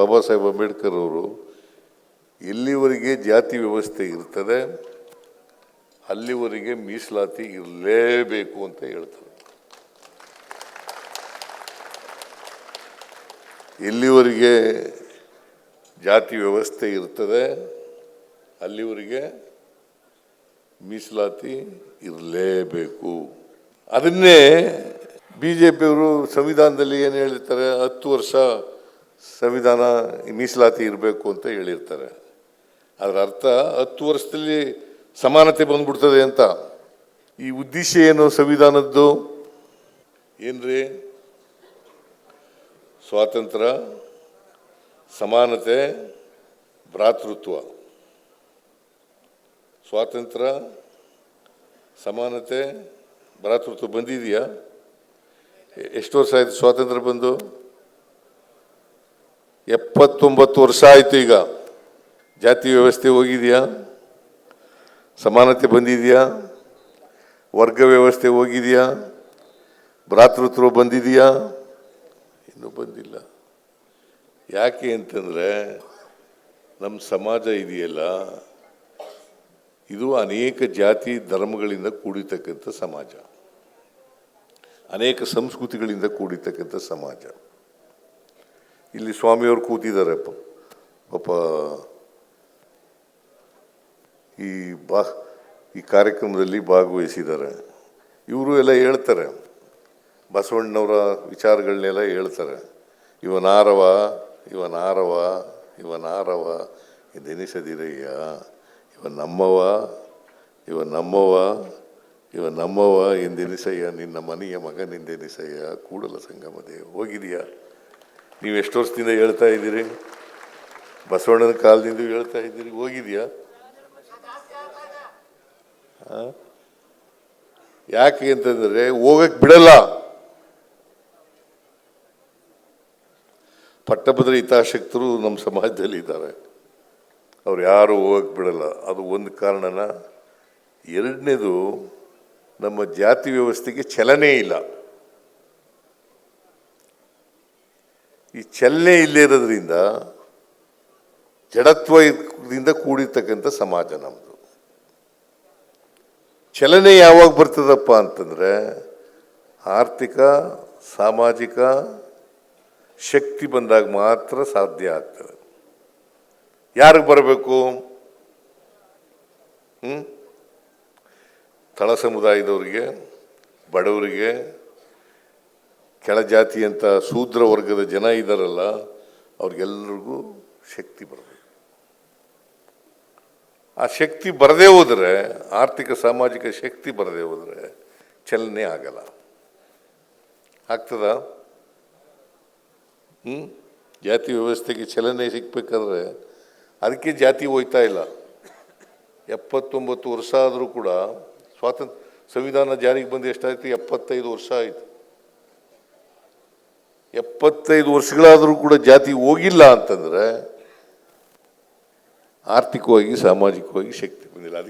ಬಾಬಾ ಸಾಹೇಬ್ ಅಂಬೇಡ್ಕರ್ ಅವರು ಎಲ್ಲಿವರೆಗೆ ಜಾತಿ ವ್ಯವಸ್ಥೆ ಇರ್ತದೆ, ಅಲ್ಲಿವರೆಗೆ ಮೀಸಲಾತಿ ಇರಲೇಬೇಕು ಅಂತ ಹೇಳ್ತಾರೆ. ಎಲ್ಲಿವರೆಗೆ ಜಾತಿ ವ್ಯವಸ್ಥೆ ಇರ್ತದೆ, ಅಲ್ಲಿವರೆಗೆ ಮೀಸಲಾತಿ ಇರಲೇಬೇಕು. ಅದನ್ನೇ ಬಿ ಜೆ ಪಿಯವರು ಸಂವಿಧಾನದಲ್ಲಿ ಏನು ಹೇಳಿರ್ತಾರೆ, ಹತ್ತು ವರ್ಷ ಸಂವಿಧಾನ ಮೀಸಲಾತಿ ಇರಬೇಕು ಅಂತ ಹೇಳಿರ್ತಾರೆ. ಅದರ ಅರ್ಥ ಹತ್ತು ವರ್ಷದಲ್ಲಿ ಸಮಾನತೆ ಬಂದ್ಬಿಡ್ತದೆ ಅಂತ. ಈ ಉದ್ದೇಶ ಏನು ಸಂವಿಧಾನದ್ದು? ಏನ್ರಿ? ಸ್ವಾತಂತ್ರ್ಯ, ಸಮಾನತೆ, ಭ್ರಾತೃತ್ವ. ಸ್ವಾತಂತ್ರ್ಯ, ಸಮಾನತೆ, ಭ್ರಾತೃತ್ವ ಬಂದಿದೆಯಾ? ಎಷ್ಟು ವರ್ಷ ಆಯಿತು ಸ್ವಾತಂತ್ರ್ಯ ಬಂದು? ಎಪ್ಪತ್ತೊಂಬತ್ತು ವರ್ಷ ಆಯಿತು ಈಗ. ಜಾತಿ ವ್ಯವಸ್ಥೆ ಹೋಗಿದೆಯಾ? ಸಮಾನತೆ ಬಂದಿದೆಯಾ? ವರ್ಗ ವ್ಯವಸ್ಥೆ ಹೋಗಿದೆಯಾ? ಭ್ರಾತೃತ್ವ ಬಂದಿದೆಯಾ? ಇನ್ನೂ ಬಂದಿಲ್ಲ. ಯಾಕೆ ಅಂತಂದರೆ ನಮ್ಮ ಸಮಾಜ ಇದೆಯಲ್ಲ, ಇದು ಅನೇಕ ಜಾತಿ ಧರ್ಮಗಳಿಂದ ಕೂಡಿರ್ತಕ್ಕಂಥ ಸಮಾಜ. ಅನೇಕ ಸಂಸ್ಕೃತಿಗಳಿಂದ ಕೂಡಿರ್ತಕ್ಕಂಥ ಸಮಾಜ. ಇಲ್ಲಿ ಸ್ವಾಮಿಯವರು ಕೂತಿದ್ದಾರೆ ಪಾಪ. ಈ ಬಾ, ಈ ಕಾರ್ಯಕ್ರಮದಲ್ಲಿ ಭಾಗವಹಿಸಿದ್ದಾರೆ. ಇವರು ಎಲ್ಲ ಹೇಳ್ತಾರೆ. ಬಸವಣ್ಣನವರ ವಿಚಾರಗಳನ್ನೆಲ್ಲ ಹೇಳ್ತಾರೆ. ಇವನಾರವ ಇವನಾರವ ಇವನಾರವ ದಿನಿಸದಿರಯ್ಯ ಇವ ನಮ್ಮವ ಇವ ನಮ್ಮವ ಇವ ನಮ್ಮವ ಎಂದೆನಿಸಯ್ಯ ನಿನ್ನ ಮನೆಯ ಮಗನಿಂದೆನಿಸಯ್ಯ ಕೂಡಲ ಸಂಗಮದೇ ಹೋಗಿದೆಯಾ? ನೀವು ಎಷ್ಟು ವರ್ಷದಿಂದ ಹೇಳ್ತಾ ಇದ್ದೀರಿ? ಬಸವಣ್ಣನ ಕಾಲದಿಂದ ಹೇಳ್ತಾ ಇದ್ದೀರಿ, ಹೋಗಿದೆಯಾ? ಯಾಕೆ ಅಂತಂದ್ರೆ ಹೋಗಕ್ ಬಿಡಲ್ಲ. ಪಟ್ಟಭದ್ರ ಹಿತಾಸಕ್ತರು ನಮ್ಮ ಸಮಾಜದಲ್ಲಿ ಇದ್ದಾರೆ. ಅವ್ರು ಯಾರು ಹೋಗಕ್ ಬಿಡಲ್ಲ. ಅದು ಒಂದು ಕಾರಣನ. ಎರಡನೇದು, ನಮ್ಮ ಜಾತಿ ವ್ಯವಸ್ಥೆಗೆ ಚಲನೆ ಇಲ್ಲ. ಈ ಚಲನೆ ಇಲ್ಲೇ ಇರೋದ್ರಿಂದ ಜಡತ್ವದಿಂದ ಕೂಡಿರ್ತಕ್ಕಂಥ ಸಮಾಜ ನಮ್ಮದು ಚಲನೆ ಯಾವಾಗ ಬರ್ತದಪ್ಪ ಅಂತಂದರೆ ಆರ್ಥಿಕ, ಸಾಮಾಜಿಕ ಶಕ್ತಿ ಬಂದಾಗ ಮಾತ್ರ ಸಾಧ್ಯ ಆಗ್ತದೆ. ಯಾರಿಗೆ ಬರಬೇಕು? ಹ್ಞೂ ತಳ ಸಮುದಾಯದವರಿಗೆ, ಬಡವರಿಗೆ ಕೆಳಜಾತಿ ಅಂತ ಶೂದ್ರ ವರ್ಗದ ಜನ ಇದ್ದಾರಲ್ಲ ಅವ್ರಿಗೆಲ್ರಿಗೂ ಶಕ್ತಿ ಬರಬೇಕು. ಆ ಶಕ್ತಿ ಬರದೇ ಹೋದರೆ, ಆರ್ಥಿಕ ಸಾಮಾಜಿಕ ಶಕ್ತಿ ಬರದೇ ಹೋದರೆ ಚಲನೆ ಆಗಲ್ಲ. ಆಗ್ತದ? ಹ್ಞೂ ಜಾತಿ ವ್ಯವಸ್ಥೆಗೆ ಚಲನೆ ಸಿಗ್ಬೇಕಾದ್ರೆ ಅದಕ್ಕೆ ಜಾತಿ ಹೋಯ್ತಾ ಇಲ್ಲ. ಎಪ್ಪತ್ತೊಂಬತ್ತು ವರ್ಷ ಆದರೂ ಕೂಡ ಸ್ವಾತಂತ್ರ್ಯ, ಸಂವಿಧಾನ ಜಾರಿಗೆ ಬಂದು ಎಷ್ಟಾಯಿತು? ಎಪ್ಪತ್ತೈದು ವರ್ಷ ಆಯಿತು. ಎಪ್ಪತ್ತೈದು ವರ್ಷಗಳಾದರೂ ಕೂಡ ಜಾತಿ ಹೋಗಿಲ್ಲ ಅಂತಂದ್ರೆ ಆರ್ಥಿಕವಾಗಿ ಸಾಮಾಜಿಕವಾಗಿ ಶಕ್ತಿ ಬಂದಿಲ್ಲ. ಅದಕ್ಕೆ